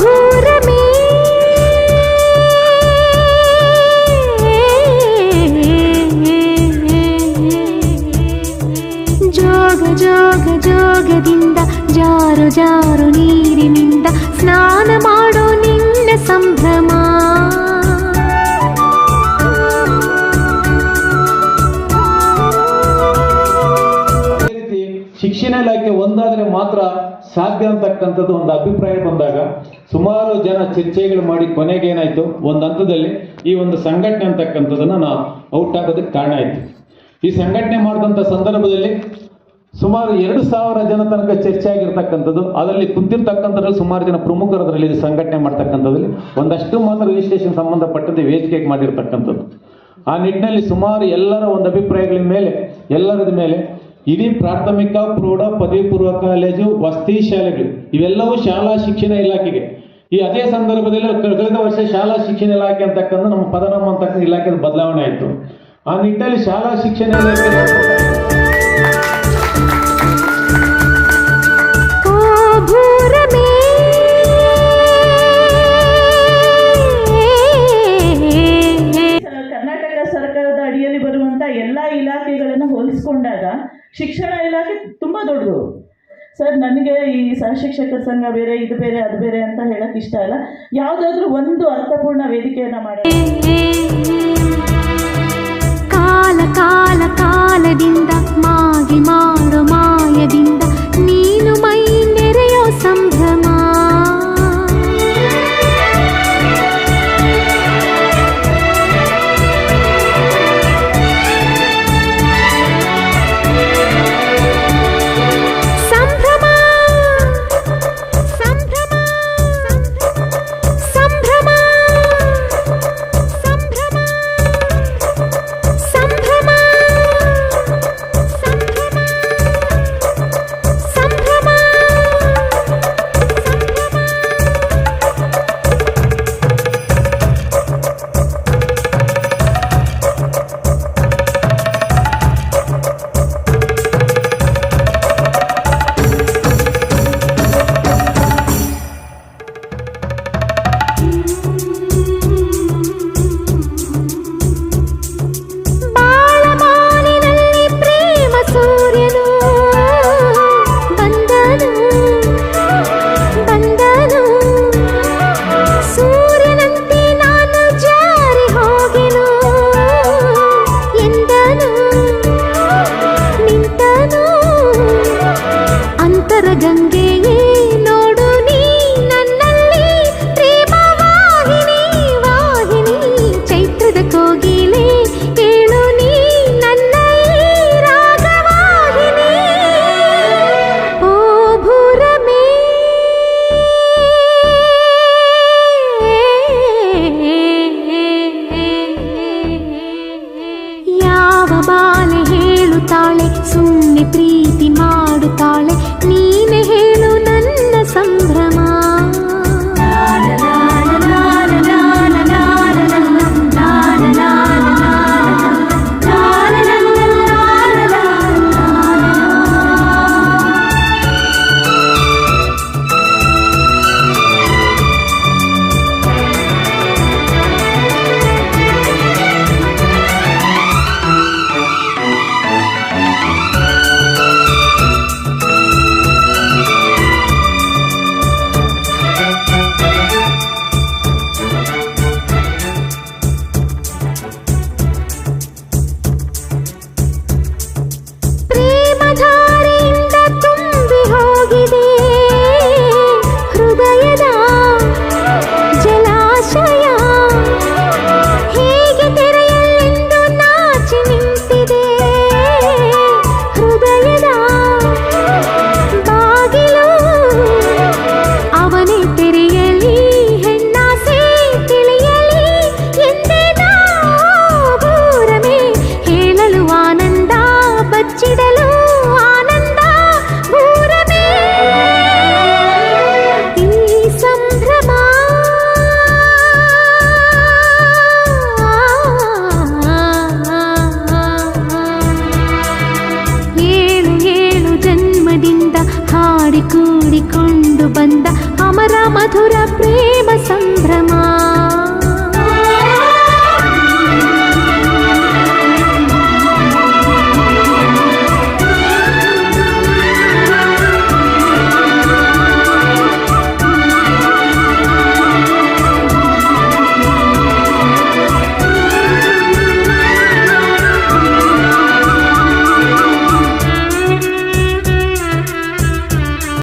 ఘోరమే ಜೋಗ ಜೋಗ, ಜೋಗದಿಂದ ಜಾರು ಜಾರು ನೀರಿನಿಂದ ಸ್ನಾನ ಮಾಡೋ ನಿನ್ನ ಸಂಭ್ರಮ. ಶಿಕ್ಷಣ ಇಲಾಖೆ ಒಂದಾದರೆ ಮಾತ್ರ ಸಾಧ್ಯ ಅಂತಕ್ಕಂಥದ್ದು ಒಂದು ಅಭಿಪ್ರಾಯ ಬಂದಾಗ ಸುಮಾರು ಜನ ಚರ್ಚೆಗಳು ಮಾಡಿ ಕೊನೆಗೆ ಏನಾಯ್ತು? ಒಂದು ಹಂತದಲ್ಲಿ ಈ ಒಂದು ಸಂಘಟನೆ ಅಂತಕ್ಕಂಥದ್ದನ್ನು ನಾವು ಔಟ್ ಆಗೋದಕ್ಕೆ ಕಾರಣ ಆಯ್ತು. ಈ ಸಂಘಟನೆ ಮಾಡಿದಂಥ ಸಂದರ್ಭದಲ್ಲಿ ಸುಮಾರು ಎರಡು ಸಾವಿರ ಜನ ತನಕ ಚರ್ಚೆ ಆಗಿರ್ತಕ್ಕಂಥದ್ದು, ಅದರಲ್ಲಿ ಕುಂತಿರ್ತಕ್ಕಂಥದ್ರಲ್ಲಿ ಸುಮಾರು ಜನ ಪ್ರಮುಖರು ಅದರಲ್ಲಿ ಸಂಘಟನೆ ಮಾಡ್ತಕ್ಕಂಥದ್ರಲ್ಲಿ ಒಂದಷ್ಟು ಮಾತ್ರ ರಿಜಿಸ್ಟ್ರೇಷನ್ ಸಂಬಂಧಪಟ್ಟಂತೆ ವೇದಿಕೆಗೆ ಮಾಡಿರ್ತಕ್ಕಂಥದ್ದು. ಆ ನಿಟ್ಟಿನಲ್ಲಿ ಸುಮಾರು ಎಲ್ಲರ ಒಂದು ಅಭಿಪ್ರಾಯಗಳ ಮೇಲೆ, ಎಲ್ಲರದ ಮೇಲೆ ಇಡೀ ಪ್ರಾಥಮಿಕ, ಪ್ರೌಢ, ಪದವಿ ಪೂರ್ವ ಕಾಲೇಜು, ವಸತಿ ಶಾಲೆಗಳು, ಇವೆಲ್ಲವೂ ಶಾಲಾ ಶಿಕ್ಷಣ ಇಲಾಖೆಗೆ. ಈ ಅದೇ ಸಂದರ್ಭದಲ್ಲಿ ಕಳೆದ ವರ್ಷ ಶಾಲಾ ಶಿಕ್ಷಣ ಇಲಾಖೆ ಅಂತಕ್ಕಂಥ ನಮ್ಮ ಪದನಾಮ ಅಂತಕ್ಕಂಥ ಇಲಾಖೆ ಬದಲಾವಣೆ ಆಯಿತು. ಆ ನಿಟ್ಟಿನಲ್ಲಿ ಶಾಲಾ ಶಿಕ್ಷಣ ಇಲಾಖೆ ಹೋಲಿಸ್ಕೊಂಡಾಗ ಶಿಕ್ಷಣ ಇಲಾಖೆ ತುಂಬ ದೊಡ್ಡದು. ಸರ್, ನನಗೆ ಈ ಸಹಶಿಕ್ಷಕರ ಸಂಘ ಬೇರೆ, ಇದು ಬೇರೆ, ಅದು ಬೇರೆ ಅಂತ ಹೇಳಕ್ ಇಷ್ಟ ಇಲ್ಲ ಯಾವುದಾದ್ರೂ ಒಂದು ಅರ್ಥಪೂರ್ಣ ವೇದಿಕೆಯನ್ನು ಮಾಡಿ ಸುಮ್ಮನೆ ಪ್ರೀತಿ ಮಾಡುತ್ತಾಳೆ. ನೀನೆ ಹೇಳು ನನ್ನ ಸಂಭ್ರಮ.